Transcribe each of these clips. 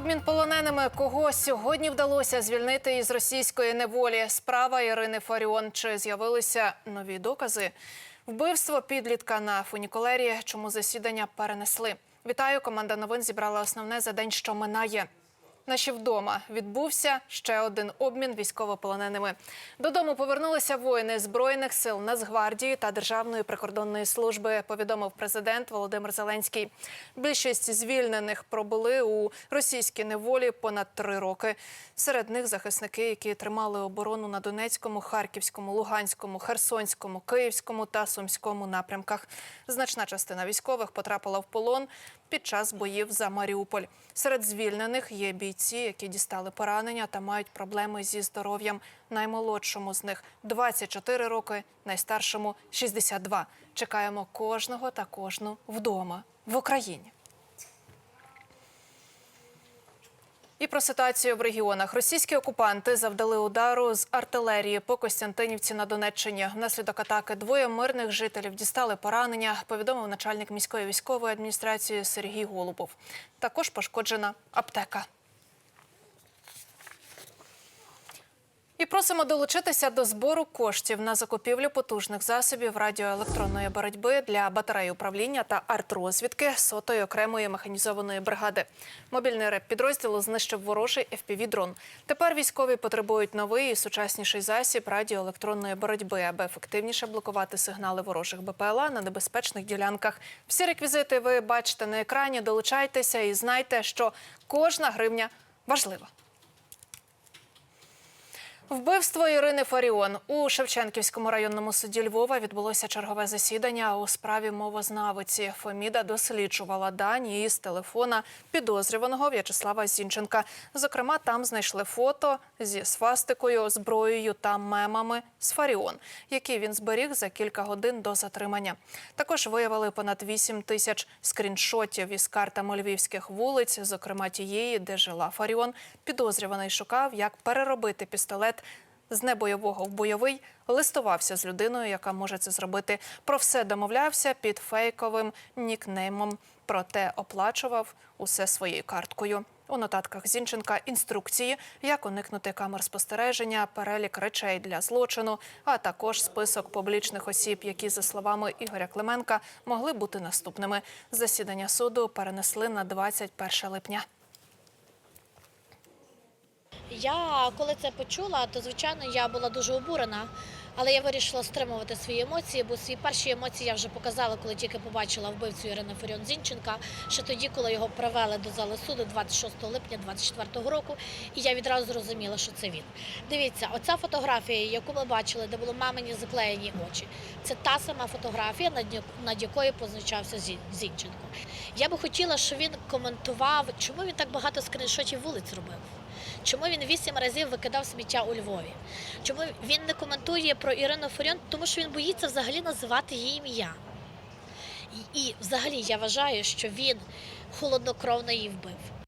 Обмін полоненими, кого сьогодні вдалося звільнити із російської неволі. Справа Ірини Фаріон. Чи з'явилися нові докази? Вбивство підлітка на фунікулері. Чому засідання перенесли? Вітаю. Команда новин зібрала основне за день, що минає. Наші вдома відбувся ще один обмін військовополоненими. Додому повернулися воїни збройних сил Нацгвардії та Державної прикордонної служби. Повідомив президент Володимир Зеленський. Більшість звільнених пробули у російській неволі понад три роки. Серед них захисники, які тримали оборону на Донецькому, Харківському, Луганському, Херсонському, Київському та Сумському напрямках. Значна частина військових потрапила в полон під час боїв за Маріуполь. Серед звільнених є бійці, які дістали поранення та мають проблеми зі здоров'ям. Наймолодшому з них 24 роки, найстаршому 62. Чекаємо кожного та кожну вдома в Україні. І про ситуацію в регіонах. Російські окупанти завдали удару з артилерії по Костянтинівці на Донеччині. Внаслідок атаки двоє мирних жителів дістали поранення, повідомив начальник міської військової адміністрації Сергій Голубов. Також пошкоджена аптека. І просимо долучитися до збору коштів на закупівлю потужних засобів радіоелектронної боротьби для батарей управління та артрозвідки сотої окремої механізованої бригади. Мобільний реп підрозділу знищив ворожий FPV-дрон. Тепер військові потребують новий і сучасніший засіб радіоелектронної боротьби, аби ефективніше блокувати сигнали ворожих БПЛА на небезпечних ділянках. Всі реквізити ви бачите на екрані. Долучайтеся і знайте, що кожна гривня важлива. Вбивство Ірини Фаріон у Шевченківському районному суді Львова відбулося чергове засідання у справі мовознавиці. Феміда досліджувала дані із телефона підозрюваного В'ячеслава Зінченка. Зокрема, там знайшли фото зі свастикою, зброєю та мемами з Фаріон, які він зберіг за кілька годин до затримання. Також виявили понад 8 тисяч скріншотів із картами львівських вулиць, зокрема тієї, де жила Фаріон. Підозрюваний шукав, як переробити пістолет з небойового в бойовий, листувався з людиною, яка може це зробити. Про все домовлявся під фейковим нікнеймом, проте оплачував усе своєю карткою. У нотатках Зінченка інструкції, як уникнути камер спостереження, перелік речей для злочину, а також список публічних осіб, які, за словами Ігоря Клименка, могли бути наступними. Засідання суду перенесли на 21 липня. Я коли це почула, то звичайно я була дуже обурена, але я вирішила стримувати свої емоції, бо свої перші емоції я вже показала, коли тільки побачила вбивцю Ірини Фаріон Зінченка, ще тоді, коли його привели до зали суду 26 липня 2024 року, і я відразу зрозуміла, що це він. Дивіться, оця фотографія, яку ми бачили, де було мамині заклеєні очі, це та сама фотографія, над якою позначався Зі- Зінченко. Я би хотіла, щоб він коментував, чому він так багато скріншотів вулиць робив. Чому він вісім разів викидав сміття у Львові? Чому він не коментує про Ірину Форіон, Тому що він боїться взагалі називати її ім'я. І, і взагалі я вважаю, що він холоднокровно її вбив.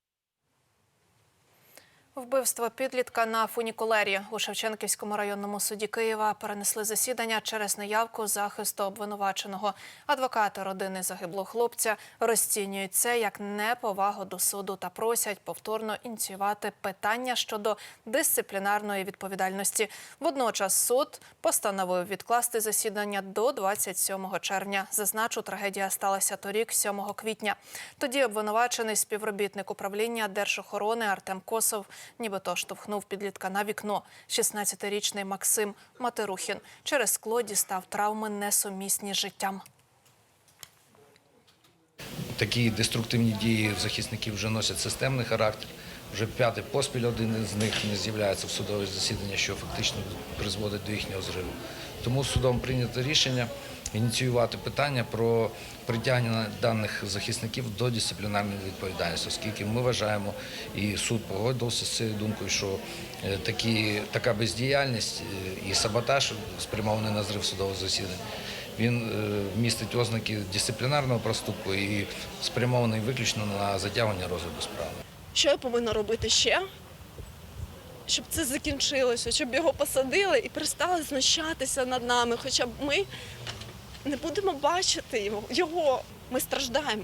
Вбивство підлітка на фунікулері у Шевченківському районному суді Києва перенесли засідання через неявку захисту обвинуваченого. Адвокати родини загиблого хлопця розцінюють це як неповагу до суду та просять повторно ініціювати питання щодо дисциплінарної відповідальності. Водночас суд постановив відкласти засідання до 27 червня. Зазначу, трагедія сталася торік, 7 квітня. Тоді обвинувачений співробітник управління держохорони Артем Косов нібито штовхнув підлітка на вікно. 16-річний Максим Матерухін через скло дістав травми несумісні з життям. Такі деструктивні дії в захисників вже носять системний характер. Вже п'ятий поспіль один з них не з'являється в судове засідання, що фактично призводить до їхнього зриву. Тому судом прийнято рішення ініціювати питання про притягнення даних захисників до дисциплінарної відповідальності, оскільки ми вважаємо, і суд погодився з цією думкою, що е, такі, така бездіяльність е, і саботаж спрямований на зрив судового засідання. Він е, містить ознаки дисциплінарного проступку і спрямований виключно на затягування розгляду справи. Що я повинна робити ще? Щоб це закінчилося, щоб його посадили і перестали знущатися над нами. Хоча б ми не будемо бачити його. його. Ми страждаємо.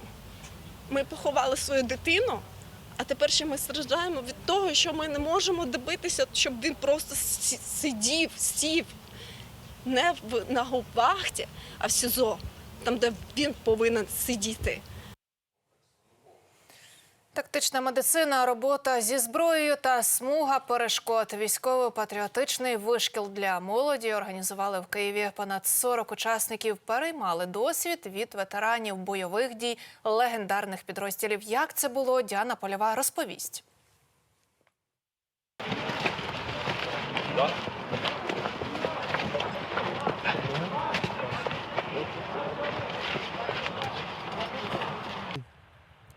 Ми поховали свою дитину, А тепер ще ми страждаємо від того, що ми не можемо добитися, щоб він просто сидів, сів не в на губахті, а в СІЗО, там, де він повинен сидіти. Тактична медицина, робота зі зброєю та смуга перешкод. Військово-патріотичний вишкіл для молоді організували в Києві. Понад 40 учасників переймали досвід від ветеранів бойових дій легендарних підрозділів. Як це було, Діана Польова розповість.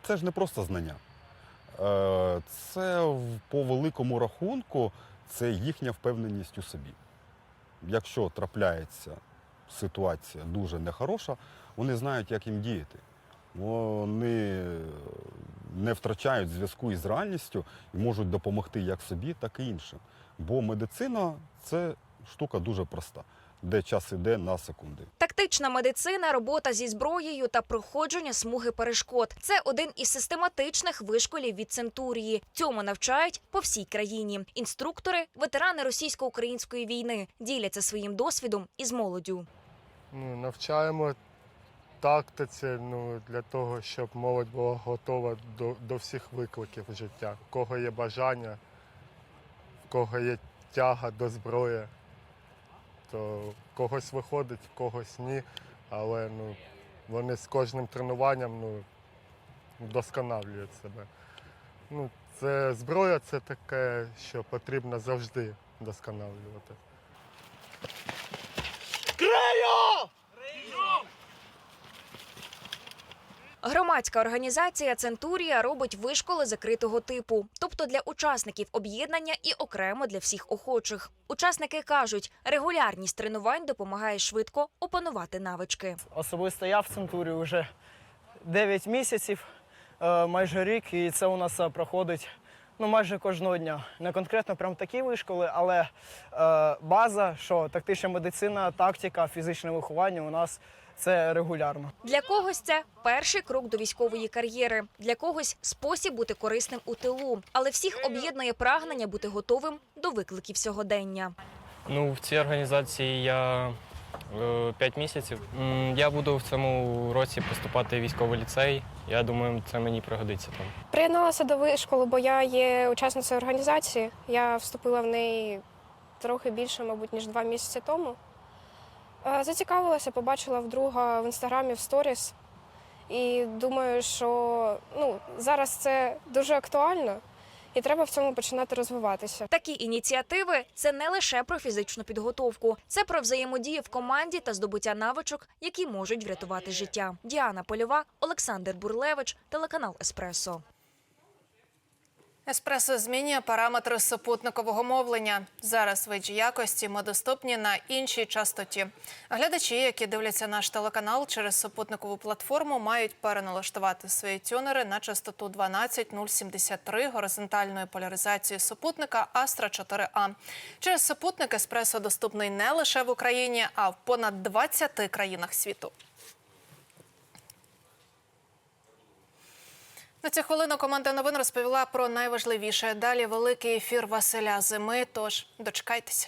Це ж не просто знання. Е, Це по великому рахунку це їхня впевненість у собі. Якщо трапляється ситуація дуже нехороша, вони знають, як їм діяти. Вони не втрачають зв'язку із реальністю і можуть допомогти як собі, так і іншим. Бо медицина це штука дуже проста, де час іде на секунди. Тактична медицина, робота зі зброєю та проходження смуги перешкод це один із систематичних вишколів від центурії. Цьому навчають по всій країні. Інструктори, ветерани російсько-української війни, діляться своїм досвідом із молоддю. ну, навчаємо тактиці ну, для того, щоб молодь була готова до, до всіх викликів життя. В кого є бажання, в кого є тяга до зброї, то в когось виходить, когось ні. Але ну, вони з кожним тренуванням ну, вдосконалюють себе. Ну, це зброя це таке, що потрібно завжди вдосконалювати. Громадська організація Центурія робить вишколи закритого типу, тобто для учасників об'єднання і окремо для всіх охочих. Учасники кажуть, регулярність тренувань допомагає швидко опанувати навички. Особисто я в центурі вже 9 місяців, е, майже рік, і це у нас е, проходить ну, майже кожного дня. Не конкретно прям такі вишколи, але е, база, що тактична медицина, тактика, фізичне виховання у нас це регулярно. Для когось це перший крок до військової кар'єри, для когось спосіб бути корисним у тилу, але всіх об'єднує прагнення бути готовим до викликів сьогодення. Ну, в цій організації я 5 місяців. М, Я буду в цьому році поступати в військовий ліцей. Я думаю, це мені пригодиться там. Приєдналася до вишколу, бо я є учасницею організації. Я вступила в неї трохи більше, мабуть, ніж два місяці тому. Е, Зацікавилася, побачила вдруга в інстаграмі в сторіс. І думаю, що ну, зараз це дуже актуально і треба в цьому починати розвиватися. Такі ініціативи це не лише про фізичну підготовку, це про взаємодію в команді та здобуття навичок, які можуть врятувати життя. Діана Польова, Олександр Бурлевич, телеканал Еспресо. Еспресо змінює параметри супутникового мовлення. Зараз виджі якості ми доступні на іншій частоті. Глядачі, які дивляться наш телеканал через супутникову платформу, мають переналаштувати свої тюнери на частоту 12073 горизонтальної поляризації супутника Астра 4А. Через супутник Еспресо доступний не лише в Україні, а в понад 20 країнах світу. На цю хвилину команда новин розповіла про найважливіше. Далі великий ефір Василя Зими. Тож дочекайтеся.